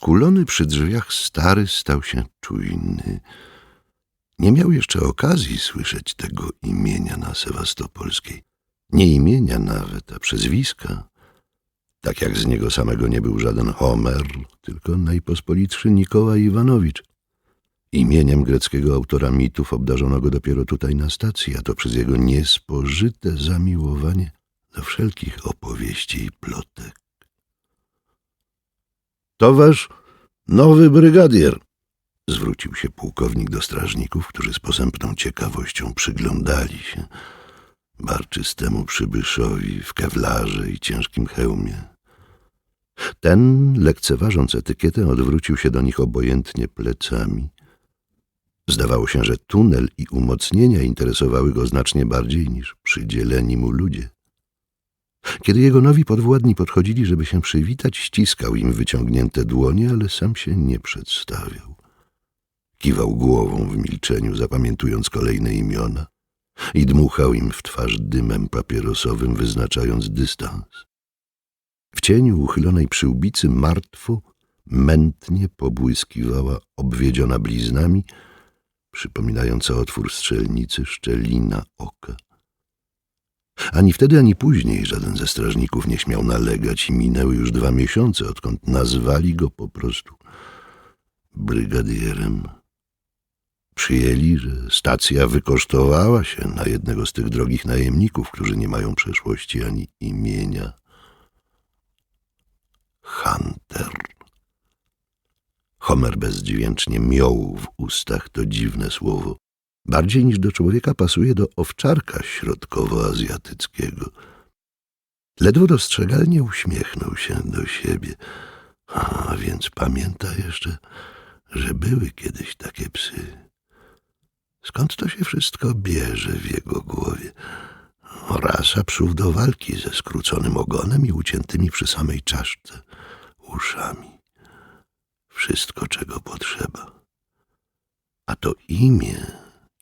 Skulony przy drzwiach stary stał się czujny. Nie miał jeszcze okazji słyszeć tego imienia na Sewastopolskiej. Nie imienia nawet, a przezwiska. Tak jak z niego samego nie był żaden Homer, tylko najpospolitszy Nikołaj Iwanowicz. Imieniem greckiego autora mitów obdarzono go dopiero tutaj na stacji, a to przez jego niespożyte zamiłowanie do wszelkich opowieści i plotek. To wasz nowy brygadier, zwrócił się pułkownik do strażników, którzy z posępną ciekawością przyglądali się barczystemu przybyszowi w kewlarze i ciężkim hełmie. Ten, lekceważąc etykietę, odwrócił się do nich obojętnie plecami. Zdawało się, że tunel i umocnienia interesowały go znacznie bardziej niż przydzieleni mu ludzie. Kiedy jego nowi podwładni podchodzili, żeby się przywitać, ściskał im wyciągnięte dłonie, ale sam się nie przedstawiał. Kiwał głową w milczeniu, zapamiętując kolejne imiona i dmuchał im w twarz dymem papierosowym, wyznaczając dystans. W cieniu uchylonej przyłbicy martwo, mętnie pobłyskiwała obwiedziona bliznami, przypominająca otwór strzelnicy szczelina oka. Ani wtedy, ani później żaden ze strażników nie śmiał nalegać i minęły już dwa miesiące, odkąd nazwali go po prostu brygadierem. Przyjęli, że stacja wykosztowała się na jednego z tych drogich najemników, którzy nie mają przeszłości ani imienia. Hunter. Homer bezdźwięcznie miął w ustach to dziwne słowo. Bardziej niż do człowieka pasuje do owczarka środkowoazjatyckiego. Ledwo dostrzegalnie uśmiechnął się do siebie. A więc pamięta jeszcze, że były kiedyś takie psy. Skąd to się wszystko bierze w jego głowie? Rasa psów do walki ze skróconym ogonem i uciętymi przy samej czaszce uszami. Wszystko, czego potrzeba. A to imię,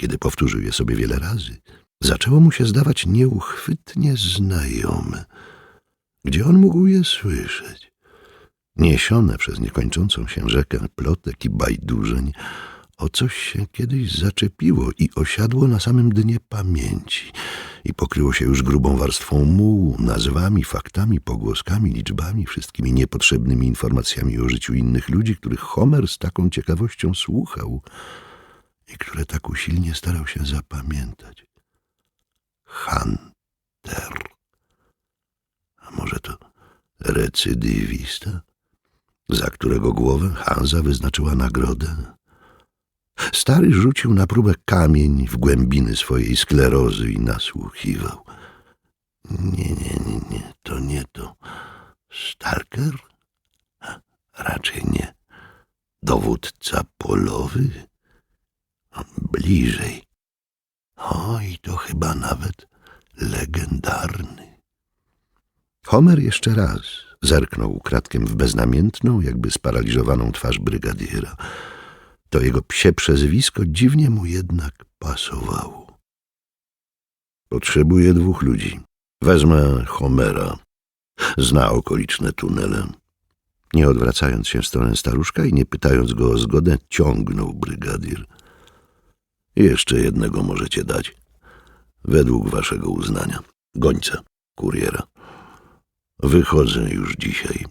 kiedy powtórzył je sobie wiele razy, zaczęło mu się zdawać nieuchwytnie znajome. Gdzie on mógł je słyszeć? Niesione przez niekończącą się rzekę plotek i bajdurzeń, o coś się kiedyś zaczepiło i osiadło na samym dnie pamięci i pokryło się już grubą warstwą mułu, nazwami, faktami, pogłoskami, liczbami, wszystkimi niepotrzebnymi informacjami o życiu innych ludzi, których Homer z taką ciekawością słuchał i które tak usilnie starał się zapamiętać. Hunter. A może to recydywista, za którego głowę Hanza wyznaczyła nagrodę? Stary rzucił na próbę kamień w głębiny swojej sklerozy i nasłuchiwał. Nie, nie, nie, nie, to nie to. Stalker? Raczej nie. Dowódca polowy? Bliżej. O, i to chyba nawet legendarny. Homer jeszcze raz zerknął ukradkiem w beznamiętną, jakby sparaliżowaną twarz brygadiera. To jego psie przezwisko dziwnie mu jednak pasowało. Potrzebuję dwóch ludzi. Wezmę Homera. Zna okoliczne tunele. Nie odwracając się w stronę staruszka i nie pytając go o zgodę, ciągnął brygadier. Jeszcze jednego możecie dać. Według waszego uznania. Gońca, kuriera. Wychodzę już dzisiaj.